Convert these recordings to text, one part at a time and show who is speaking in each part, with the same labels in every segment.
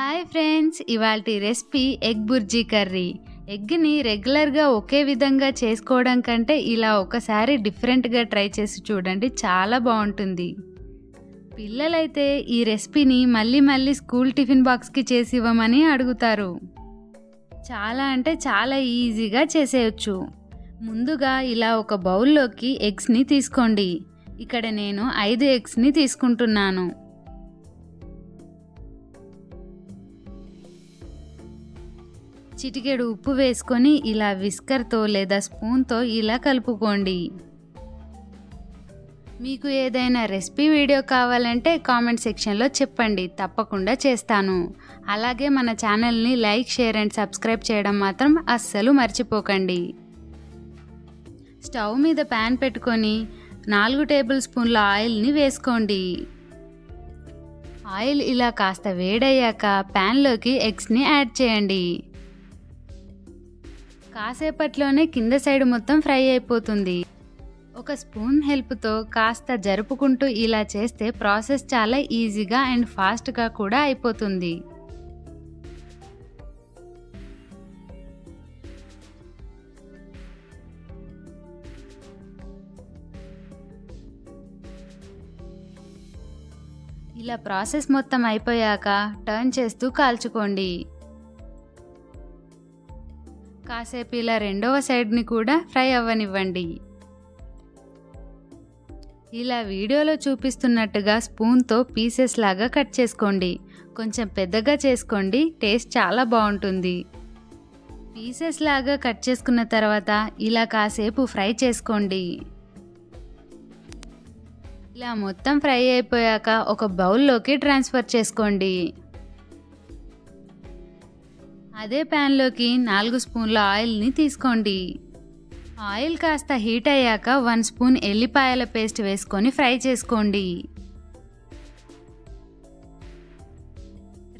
Speaker 1: Hi friends ఇవాళ recipe egg bhurji curry. ఎగ్ని రెగ్యులర్గా ఒకే విధంగా చేసుకోవడం కంటే ఇలా ఒకసారి డిఫరెంట్గా ట్రై చేసి చూడండి. చాలా బాగుంటుంది. పిల్లలైతే ఈ రెసిపీని మళ్ళీ మళ్ళీ స్కూల్ టిఫిన్ బాక్స్కి చేసి ఇవ్వమని అడుగుతారు. చాలా అంటే చాలా ఈజీగా చేసేయచ్చు. ముందుగా ఇలా ఒక బౌల్లోకి ఎగ్స్ని తీసుకోండి. ఇక్కడ నేను ఐదు ఎగ్స్ని తీసుకుంటున్నాను. చిటికెడు ఉప్పు వేసుకొని ఇలా విస్కర్తో లేదా స్పూన్తో ఇలా కలుపుకోండి. మీకు ఏదైనా రెసిపీ వీడియో కావాలంటే కామెంట్ సెక్షన్లో చెప్పండి. తప్పకుండా చేస్తాను. అలాగే మన ఛానల్ని లైక్ షేర్ అండ్ సబ్స్క్రైబ్ చేయడం మాత్రం అస్సలు మర్చిపోకండి. స్టవ్ మీద ప్యాన్ పెట్టుకొని నాలుగు టేబుల్ స్పూన్ల ఆయిల్ని వేసుకోండి. ఆయిల్ ఇలా కాస్త వేడయ్యాక ప్యాన్లోకి ఎగ్స్ని యాడ్ చేయండి. కాసేపట్లోనే కింద సైడ్ మొత్తం ఫ్రై అయిపోతుంది. ఒక స్పూన్ హెల్ప్తో కాస్త జరుపుకుంటూ ఇలా చేస్తే ప్రాసెస్ చాలా ఈజీగా అండ్ ఫాస్ట్గా కూడా అయిపోతుంది. ఇలా ప్రాసెస్ మొత్తం అయిపోయాక టర్న్ చేస్తూ కాల్చుకోండి. కాసేపు ఇలా రెండవ సైడ్ని కూడా ఫ్రై అవ్వనివ్వండి. ఇలా వీడియోలో చూపిస్తున్నట్టుగా స్పూన్తో పీసెస్ లాగా కట్ చేసుకోండి. కొంచెం పెద్దగా చేసుకోండి. టేస్ట్ చాలా బాగుంటుంది. పీసెస్ లాగా కట్ చేసుకున్న తర్వాత ఇలా కాసేపు ఫ్రై చేసుకోండి. ఇలా మొత్తం ఫ్రై అయిపోయాక ఒక బౌల్లోకి ట్రాన్స్ఫర్ చేసుకోండి. అదే ప్యాన్లోకి నాలుగు స్పూన్ల ఆయిల్ని తీసుకోండి. ఆయిల్ కాస్త హీట్ అయ్యాక వన్ స్పూన్ ఎల్లిపాయల పేస్ట్ వేసుకొని ఫ్రై చేసుకోండి.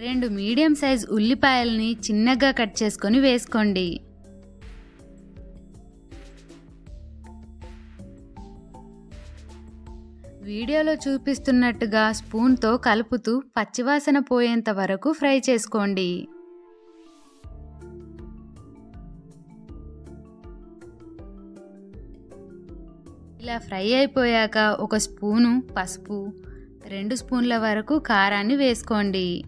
Speaker 1: రెండు మీడియం సైజ్ ఉల్లిపాయల్ని చిన్నగా కట్ చేసుకొని వేసుకోండి. వీడియోలో చూపిస్తున్నట్టుగా స్పూన్తో కలుపుతూ పచ్చివాసన పోయేంత వరకు ఫ్రై చేసుకోండి. ఇలా ఫ్రై అయిపోయాక ఒక స్పూను పసుపు రెండు స్పూన్ల వరకు కారాన్ని వేసుకోండి.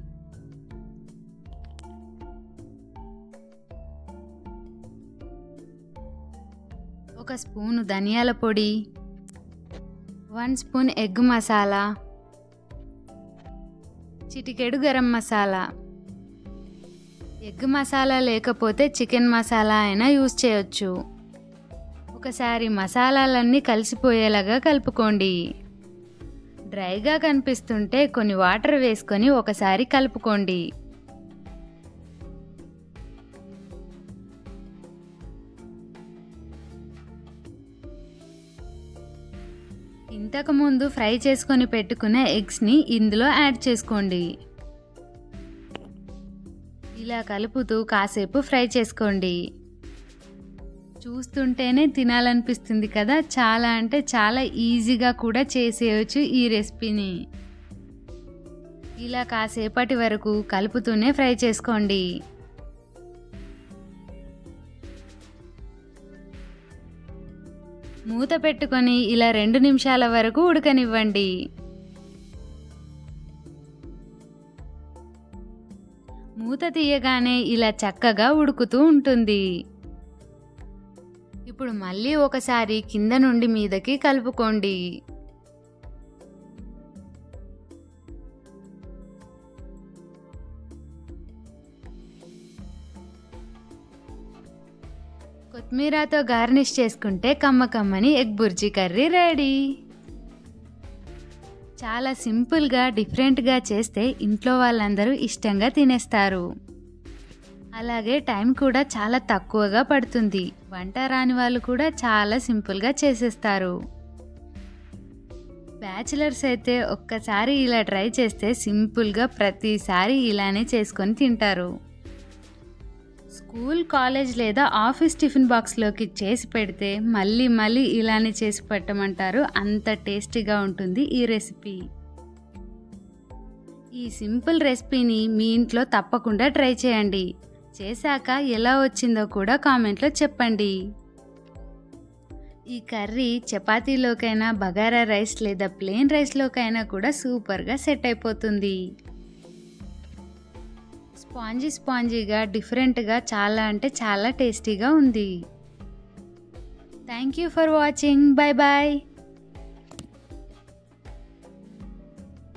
Speaker 1: ఒక స్పూను ధనియాల పొడి వన్ స్పూన్ ఎగ్ మసాలా చిటికెడు గరం మసాలా. ఎగ్ మసాలా లేకపోతే చికెన్ మసాలా అయినా యూజ్ చేయొచ్చు. ఒకసారి మసాలాలన్నీ కలిసిపోయేలాగా కలుపుకోండి. డ్రైగా కనిపిస్తుంటే కొన్ని వాటర్ వేసుకొని ఒకసారి కలుపుకోండి. ఇంతకుముందు ఫ్రై చేసుకొని పెట్టుకున్న ఎగ్స్ని ఇందులో యాడ్ చేసుకోండి. ఇలా కలుపుతూ కాసేపు ఫ్రై చేసుకోండి. చూస్తుంటేనే తినాలనిపిస్తుంది కదా. చాలా అంటే చాలా ఈజీగా కూడా చేసేయచ్చు ఈ రెసిపీని. ఇలా కాసేపటి వరకు కలుపుతూనే ఫ్రై చేసుకోండి. మూత పెట్టుకొని ఇలా రెండు నిమిషాల వరకు ఉడకనివ్వండి. మూత తీయగానే ఇలా చక్కగా ఉడుకుతూ ఉంటుంది. ఇప్పుడు మళ్ళీ ఒకసారి కింద నుండి మీదకి కలుపుకోండి. కొత్తిమీరతో గార్నిష్ చేసుకుంటే కమ్మ కమ్మని ఎగ్ బుర్జీ కర్రీ రెడీ. చాలా సింపుల్గా డిఫరెంట్గా చేస్తే ఇంట్లో వాళ్ళందరూ ఇష్టంగా తినేస్తారు. అలాగే టైం కూడా చాలా తక్కువగా పడుతుంది. వంట రాని వాళ్ళు కూడా చాలా సింపుల్గా చేసేస్తారు. బ్యాచిలర్స్ అయితే ఒక్కసారి ఇలా ట్రై చేస్తే సింపుల్గా ప్రతిసారి ఇలానే చేసుకొని తింటారు. స్కూల్ కాలేజ్ లేదా ఆఫీస్ టిఫిన్ బాక్స్లోకి చేసి పెడితే మళ్ళీ మళ్ళీ ఇలానే చేసి పెట్టమంటారు. అంత టేస్టీగా ఉంటుంది ఈ రెసిపీ. ఈ సింపుల్ రెసిపీని మీ ఇంట్లో తప్పకుండా ట్రై చేయండి. చేశాక ఎలా వచ్చిందో కూడా కామెంట్లో చెప్పండి. ఈ కర్రీ చపాతీలోకైనా బగారా రైస్ లేదా ప్లెయిన్ రైస్లోకైనా కూడా సూపర్గా సెట్ అయిపోతుంది. స్పాంజీ స్పాంజీగా డిఫరెంట్గా చాలా అంటే చాలా టేస్టీగా ఉంది. Thank you for watching. Bye bye